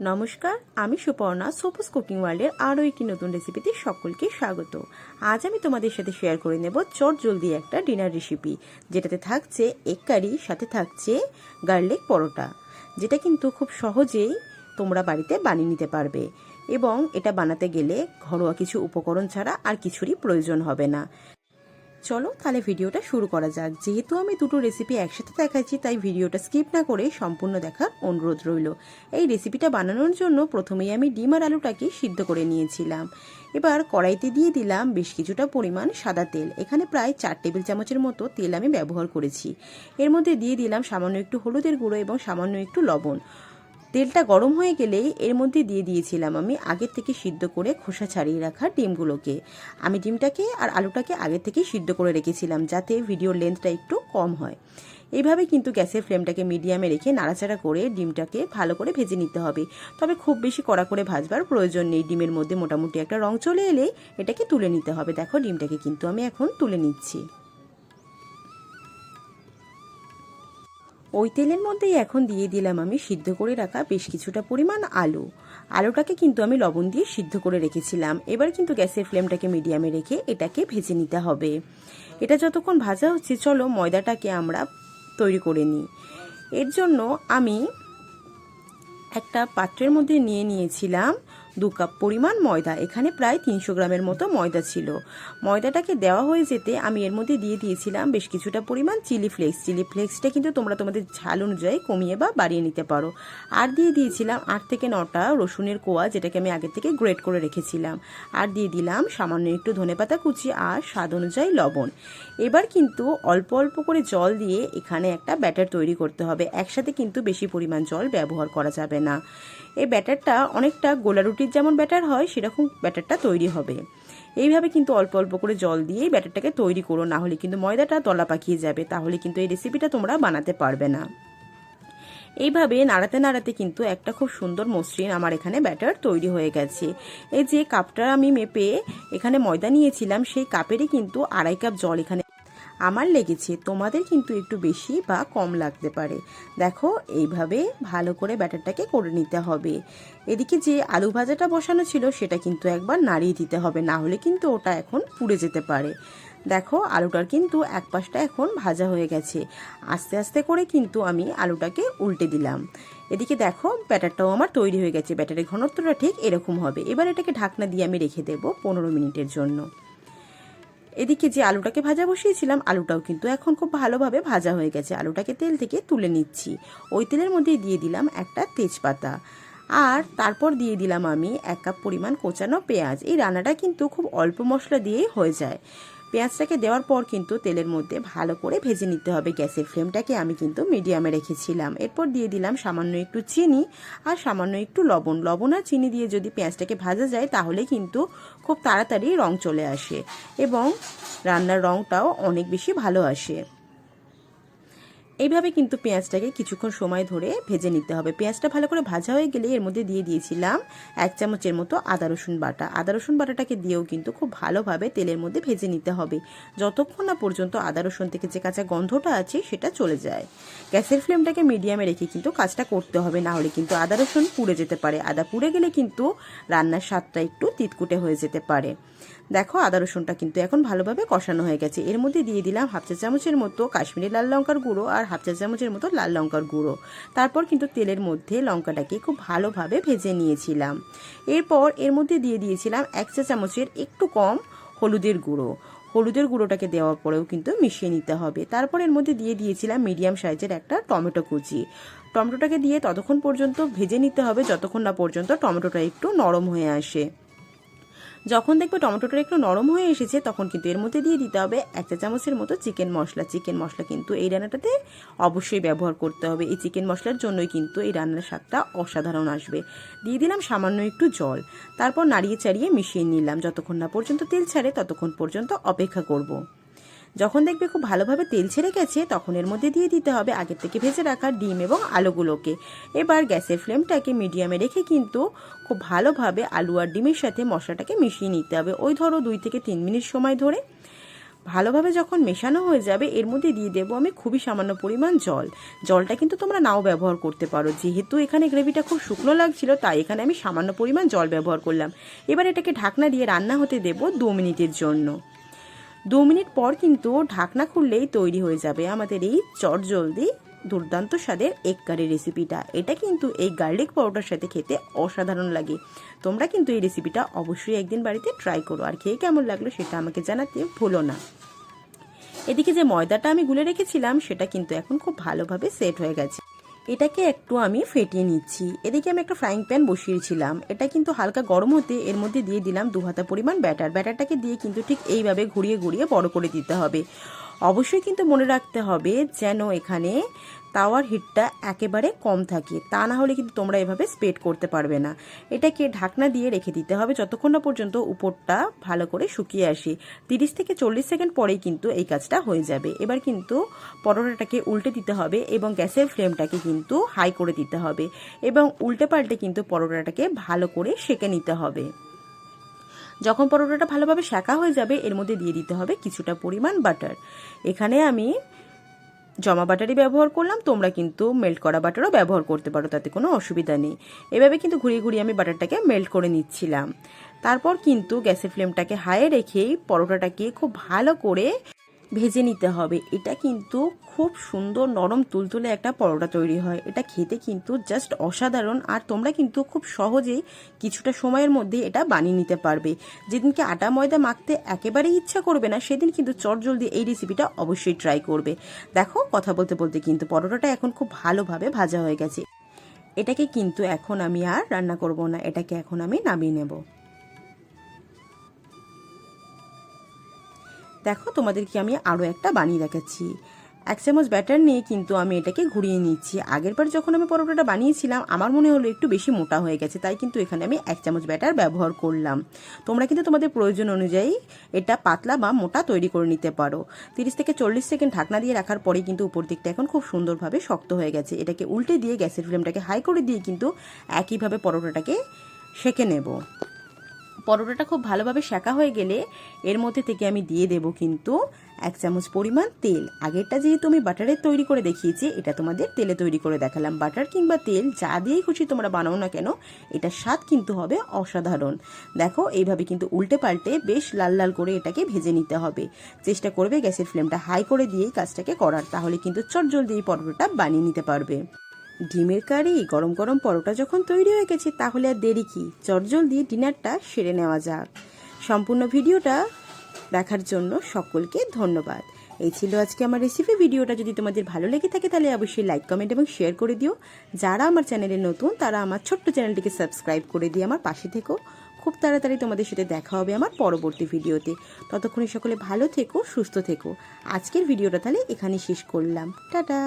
নমস্কার, আমি সুপর্ণা। সোপুস কুকিং ওয়ার্ল্ডের আরও একটি নতুন রেসিপিতে সকলকে স্বাগত। আজ আমি তোমাদের সাথে শেয়ার করে নেব চট জলদি একটা ডিনার রেসিপি, যেটাতে থাকছে এগ কারি, সাথে থাকছে গার্লিক পরোটা, যেটা কিন্তু খুব সহজেই তোমরা বাড়িতে বানিয়ে নিতে পারবে। এবং এটা বানাতে গেলে ঘরোয়া কিছু উপকরণ ছাড়া আর কিছুরই প্রয়োজন হবে না। চলো তাহলে ভিডিওটা শুরু করা যাক। যেহেতু আমি দুটো রেসিপি একসাথে দেখাচ্ছি, তাই ভিডিওটা স্কিপ না করে সম্পূর্ণ দেখার অনুরোধ রইল। এই রেসিপিটা বানানোর জন্য প্রথমেই আমি ডিম আর আলুটাকে সিদ্ধ করে নিয়েছিলাম। এবার কড়াইতে দিয়ে দিলাম বেশ কিছুটা পরিমাণ সাদা তেল। এখানে প্রায় চার টেবিল চামচের মতো তেল আমি ব্যবহার করেছি। এর মধ্যে দিয়ে দিলাম সামান্য একটু হলুদের গুঁড়ো এবং সামান্য একটু লবণ। তেলটা গরম হয়ে গেলেই এর মধ্যে দিয়ে দিয়েছিলাম আমি আগের থেকে সিদ্ধ করে খোসা ছাড়িয়ে রাখা ডিমগুলোকে। আমি ডিমটাকে আর আলুটাকে আগের থেকেই সিদ্ধ করে রেখেছিলাম যাতে ভিডিওর লেন্থটা একটু কম হয়। এইভাবে কিন্তু গ্যাসের ফ্লেমটাকে মিডিয়ামে রেখে নাড়াচাড়া করে ডিমটাকে ভালো করে ভেজে নিতে হবে। তবে খুব বেশি কড়া করে ভাজবার প্রয়োজন নেই। ডিমের মধ্যে মোটামুটি একটা রং চলে এলে এটাকে তুলে নিতে হবে। দেখো ডিমটাকে কিন্তু আমি এখন তুলে নিচ্ছি। ওই তেলের মধ্যেই এখন দিয়ে দিলাম আমি সিদ্ধ করে রাখা বেশ কিছুটা পরিমাণ আলু। আলুটাকে কিন্তু আমি লবণ দিয়ে সিদ্ধ করে রেখেছিলাম। এবার কিন্তু গ্যাসের ফ্লেমটাকে মিডিয়ামে রেখে এটাকে ভেজে নিতে হবে। এটা যতক্ষণ ভাজা হচ্ছে, চলো ময়দাটাকে আমরা তৈরি করে নিই। এর জন্য আমি একটা পাত্রের মধ্যে নিয়ে নিয়েছিলাম দু কাপ পরিমাণ ময়দা, এখানে প্রায় তিনশো গ্রামের মতো ময়দা ছিল। ময়দাটাকে দেওয়া হয়ে যেতে আমি এর মধ্যে দিয়ে দিয়েছিলাম বেশ কিছুটা পরিমাণ চিলি ফ্লেক্স। চিলি ফ্লেক্সটা কিন্তু তোমরা তোমাদের ঝাল অনুযায়ী কমিয়ে বা বাড়িয়ে নিতে পারো। আর দিয়ে দিয়েছিলাম আট থেকে নটা রসুনের কোয়া, যেটাকে আমি আগে থেকে গ্রেট করে রেখেছিলাম। আর দিয়ে দিলাম সামান্য একটু ধনেপাতা কুচি আর স্বাদ অনুযায়ী লবণ। এবার কিন্তু অল্প অল্প করে জল দিয়ে এখানে একটা ব্যাটার তৈরি করতে হবে। একসাথে কিন্তু বেশি পরিমাণ জল ব্যবহার করা যাবে না। এই ব্যাটারটা অনেকটা গোলা রুটির যেমন ব্যাটার হয়, সেরকম ব্যাটারটা তৈরি হবে। এইভাবে কিন্তু অল্প অল্প করে জল দিয়েই ব্যাটারটাকে তৈরি করো, না হলে কিন্তু ময়দাটা তলা পাকিয়ে যাবে। তাহলে কিন্তু এই রেসিপিটা তোমরা বানাতে পারবে না। এইভাবে নাড়াতে নাড়াতে কিন্তু একটা খুব সুন্দর মসৃণ আমার এখানে ব্যাটার তৈরি হয়ে গেছে। এই যে কাপটা আমি মেপে এখানে ময়দা নিয়েছিলাম, সেই কাপেরই কিন্তু আড়াই কাপ জল এখানে আমার লেগেছে, তোমাদের কিন্তু একটু বেশি বা কম লাগতে পারে। দেখো, এইভাবে ভালো করে ব্যাটারটাকে করে নিতে হবে। এদিকে যে আলু ভাজাটা বসানো ছিল, সেটা কিন্তু একবার নাড়িয়ে দিতে হবে, না হলে কিন্তু ওটা এখন পুড়ে যেতে পারে। দেখো, আলুটার কিন্তু এক পাশটা এখন ভাজা হয়ে গেছে। আস্তে আস্তে করে কিন্তু আমি আলুটাকে উল্টে দিলাম। এদিকে দেখো, ব্যাটারটাও আমার তৈরি হয়ে গেছে, ব্যাটারের ঘনত্বটা ঠিক এরকম হবে। এবার এটাকে ঢাকনা দিয়ে আমি রেখে দেবো পনেরো মিনিটের জন্য। এদিকে যে আলুটাকে ভাজা বসিয়েছিলাম, আলুটাও কিন্তু এখন খুব ভালোভাবে ভাজা হয়ে গেছে। আলুটাকে তেল থেকে তুলে নিচ্ছি। ওই তেলের মধ্যে দিয়ে দিলাম একটা তেজপাতা। আর তারপর দিয়ে দিলাম আমি এক কাপ পরিমাণ কোচানো পেঁয়াজ। এই রান্নাটা কিন্তু খুব অল্প মশলা দিয়েই হয়ে যায়। পেঁয়াজটাকে দেওয়ার পর কিন্তু তেলের মধ্যে ভালো করে ভেজে নিতে হবে গ্যাসের ফ্লেমটাকে আমি কিন্তু মিডিয়ামে রেখেছিলাম। এরপর দিয়ে দিলাম সামান্য একটু চিনি আর সামান্য একটু লবণ। লবণ আর চিনি দিয়ে যদি পেঁয়াজটাকে ভাজা যায় তাহলে কিন্তু খুব তাড়াতাড়ি রং চলে আসে এবং রান্নার রংটাও অনেক বেশি ভালো আসে। এইভাবে কিন্তু পেঁয়াজটাকে কিছুক্ষণ সময় ধরে ভেজে নিতে হবে। পেঁয়াজটা ভালো করে ভাজা হয়ে গেলে এর মধ্যে দিয়ে দিয়েছিলাম এক চামচের মতো আদা রসুন বাটা। আদা রসুন বাটাটাকে দিয়েও কিন্তু খুব ভালোভাবে তেলের মধ্যে ভেজে নিতে হবে। যতক্ষণ না পর্যন্ত আদা রসুন থেকে যে কাঁচা গন্ধটা আছে সেটা চলে যায়। গ্যাসের ফ্লেমটাকে মিডিয়ামে রেখে কিন্তু কাজটা করতে হবে, না হলে কিন্তু আদা রসুন পুড়ে যেতে পারে। আদা পুড়ে গেলে কিন্তু রান্নার স্বাদটা একটু তিতকুটে হয়ে যেতে পারে। দেখো আদা রসুনটা কিন্তু এখন ভালোভাবে কষানো হয়ে গেছে। এর মধ্যে দিয়ে দিলাম হাফ চা চামচের মতো কাশ্মীরি লাল লঙ্কার গুঁড়ো আর হাফ চা চামচের মতো লাল লঙ্কার গুঁড়ো। তারপর কিন্তু তেলের মধ্যে লঙ্কাটাকে খুব ভালোভাবে ভেজে নিয়েছিলাম। এরপর এর মধ্যে দিয়ে দিয়েছিলাম এক চা চামচের একটু কম হলুদের গুঁড়ো। হলুদের গুঁড়োটাকে দেওয়ার পরেও কিন্তু মিশিয়ে নিতে হবে। তারপর এর মধ্যে দিয়ে দিয়েছিলাম মিডিয়াম সাইজের একটা টমেটো কুচি। টমেটোটাকে দিয়ে ততক্ষণ পর্যন্ত ভেজে নিতে হবে, যতক্ষণ না পর্যন্ত টমেটোটা একটু নরম হয়ে আসে। যখন দেখবে টমেটোটা একটু নরম হয়ে এসেছে, তখন কিন্তু এর মধ্যে দিয়ে দিতে হবে এক চা চামচের মতো চিকেন মশলা। চিকেন মশলা কিন্তু এই রান্নাটাতে অবশ্যই ব্যবহার করতে হবে। এই চিকেন মশলার জন্যই কিন্তু এই রান্নার স্বাদটা অসাধারণ আসবে। দিয়ে দিলাম সামান্য একটু জল। তারপর নাড়িয়ে চাড়িয়ে মিশিয়ে নিলাম। যতক্ষণ না পর্যন্ত তেল ছাড়ে, ততক্ষণ পর্যন্ত অপেক্ষা করব। যখন দেখবে খুব ভালোভাবে তেল ছেড়ে গেছে, তখন এর মধ্যে দিয়ে দিতে হবে আগের থেকে ভেজে রাখা ডিম এবং আলুগুলোকে। এবার গ্যাসের ফ্লেমটাকে মিডিয়ামে রেখে কিন্তু খুব ভালোভাবে আলু আর ডিমের সাথে মশলাটাকে মিশিয়ে নিতে হবে। ওই ধরো দুই থেকে তিন মিনিট সময় ধরে। ভালোভাবে যখন মেশানো হয়ে যাবে, এর মধ্যে দিয়ে দেবো আমি খুবই সামান্য পরিমাণ জল। জলটা কিন্তু তোমরা নাও ব্যবহার করতে পারো। যেহেতু এখানে গ্রেভিটা খুব শুকনো লাগছিল, তাই এখানে আমি সামান্য পরিমাণ জল ব্যবহার করলাম। এবার এটাকে ঢাকনা দিয়ে রান্না হতে দেবো দু মিনিটের জন্য। দু মিনিট পর কিন্তু ঢাকনা খুললেই তৈরি হয়ে যাবে আমাদের এই চটজলদি দুর্দান্ত স্বাদের এগ কারি রেসিপিটা এটা কিন্তু এই গার্লিক পাউডার সাথে খেতে অসাধারণ লাগে। তোমরা কিন্তু এই রেসিপিটা অবশ্যই একদিন বাড়িতে ট্রাই করো। আর খেয়ে কেমন লাগল সেটা আমাকে জানাতে ভুলো না। এদিকে যে ময়দাটা আমি গুলে রেখেছিলাম, সেটা কিন্তু এখন খুব ভালোভাবে সেট হয়ে গেছে। এটাকে একটু আমি ফেটিয়ে নিচ্ছি। এদিকে আমি একটা ফ্রাইং প্যান বসিয়েছিলাম। এটা কিন্তু হালকা গরম হতে এর মধ্যে দিয়ে দিলাম দু হাতা পরিমাণ ব্যাটার ব্যাটারটাকে দিয়ে কিন্তু ঠিক এইভাবে ঘুরিয়ে ঘুরিয়ে বড় করে দিতে হবে। অবশ্যই কিন্তু মনে রাখতে হবে যেন এখানে তাওয়ার হিটটা একেবারে কম থাকে। তা না হলে কিন্তু তোমরা এভাবে স্প্রেড করতে পারবে না। এটাকে ঢাকনা দিয়ে রেখে দিতে হবে যতক্ষণ না পর্যন্ত উপরটা ভালো করে শুকিয়ে আসে। তিরিশ থেকে চল্লিশ সেকেন্ড পরেই কিন্তু এই কাজটা হয়ে যাবে। এবার কিন্তু পরোটাটাকে উল্টে দিতে হবে এবং গ্যাসের ফ্লেমটাকে কিন্তু হাই করে দিতে হবে এবং উল্টে পাল্টে কিন্তু পরোটাটাকে ভালো করে সেঁকে নিতে হবে। যখন পরোটাটা ভালোভাবে শেখা হয়ে যাবে, এর মধ্যে দিয়ে দিতে হবে কিছুটা পরিমাণ বাটার। এখানে আমি জমা বাটারই ব্যবহার করলাম, তোমরা কিন্তু মেল্ট করা বাটারও ব্যবহার করতে পারো, তাতে কোনো অসুবিধা নেই। এভাবে কিন্তু ঘুরিয়ে ঘুরিয়ে আমি বাটারটাকে মেল্ট করে নিচ্ছিলাম। তারপর কিন্তু গ্যাসের ফ্লেমটাকে হাইয়ে রেখেই পরোটাটাকে খুব ভালো করে ভেজে নিতে হবে। এটা কিন্তু খুব সুন্দর নরম তুলতুলে একটা পরোটা তৈরি হয়। এটা খেতে কিন্তু জাস্ট অসাধারণ আর তোমরা কিন্তু খুব সহজেই কিছুটা সময়ের মধ্যে এটা বানিয়ে নিতে পারবে। যেদিনকে আটা ময়দা মাখতে একেবারেই ইচ্ছা করবে না, সেদিন কিন্তু চটজলদি এই রেসিপিটা অবশ্যই ট্রাই করবে। দেখো, কথা বলতে বলতে কিন্তু পরোটাটা এখন খুব ভালোভাবে ভাজা হয়ে গেছে। এটাকে কিন্তু এখন আমি আর রান্না করব না, এটাকে এখন আমি নামিয়ে নেব। দেখো, তোমাদেরকে আমি আরও একটা বানিয়ে দেখাচ্ছি। এক চামচ ব্যাটার নিয়ে কিন্তু আমি এটাকে ঘুরিয়ে নিচ্ছি। আগের বার যখন আমি পরোটাটা বানিয়েছিলাম, আমার মনে হলো একটু বেশি মোটা হয়ে গেছে, তাই কিন্তু এখানে আমি এক চামচ ব্যাটার ব্যবহার করলাম। তোমরা কিন্তু তোমাদের প্রয়োজন অনুযায়ী এটা পাতলা বা মোটা তৈরি করে নিতে পারো। তিরিশ থেকে চল্লিশ সেকেন্ড ঢাকনা দিয়ে রাখার পরে কিন্তু উপর দিকটা এখন খুব সুন্দরভাবে শক্ত হয়ে গেছে। এটাকে উল্টে দিয়ে গ্যাসের ফ্লেমটাকে হাই করে দিয়ে কিন্তু একইভাবে পরোটাটাকে সেঁকে নেব। পরোটাটা খুব ভালোভাবে শেখা হয়ে গেলে এর মধ্যে থেকে আমি দিয়ে দেব কিন্তু এক চামচ পরিমাণ তেল। আগেরটা যেহেতু আমি বাটারের তৈরি করে দেখিয়েছি, এটা তোমাদের তেলে তৈরি করে দেখালাম। বাটার কিংবা তেল যা দিয়েই খুশি তোমরা বানাও না কেন, এটার স্বাদ কিন্তু হবে অসাধারণ। দেখো, এইভাবে কিন্তু উল্টে পাল্টে বেশ লাল লাল করে এটাকে ভেজে নিতে হবে। চেষ্টা করবে গ্যাসের ফ্লেমটা হাই করে দিয়েই কাজটাকে করার, তাহলে কিন্তু চটজলদি এই পরোটাটা বানিয়ে নিতে পারবে। ডিমের কারি, গরম গরম পরোটা যখন তৈরি হয়ে গেছে, তাহলে আর দেরি কি? চটজলদি ডিনারটা সেরে নেওয়া যাক। সম্পূর্ণ ভিডিওটা দেখার জন্য সকলকে ধন্যবাদ। এই ছিল আজকে আমার রেসিপি ভিডিওটা। যদি তোমাদের ভালো লেগে থাকে, তাহলে অবশ্যই লাইক কমেন্ট এবং শেয়ার করে দিও। যারা আমার চ্যানেলে নতুন, তারা আমার ছোট্ট চ্যানেলটিকে সাবস্ক্রাইব করে দিয়ে আমার পাশে থেকো। খুব তাড়াতাড়ি তোমাদের সাথে দেখা হবে আমার পরবর্তী ভিডিওতে। ততক্ষণে সকলে ভালো থেকো, সুস্থ থেকো। আজকের ভিডিওটা তাহলে এখানে শেষ করলাম। টাটা!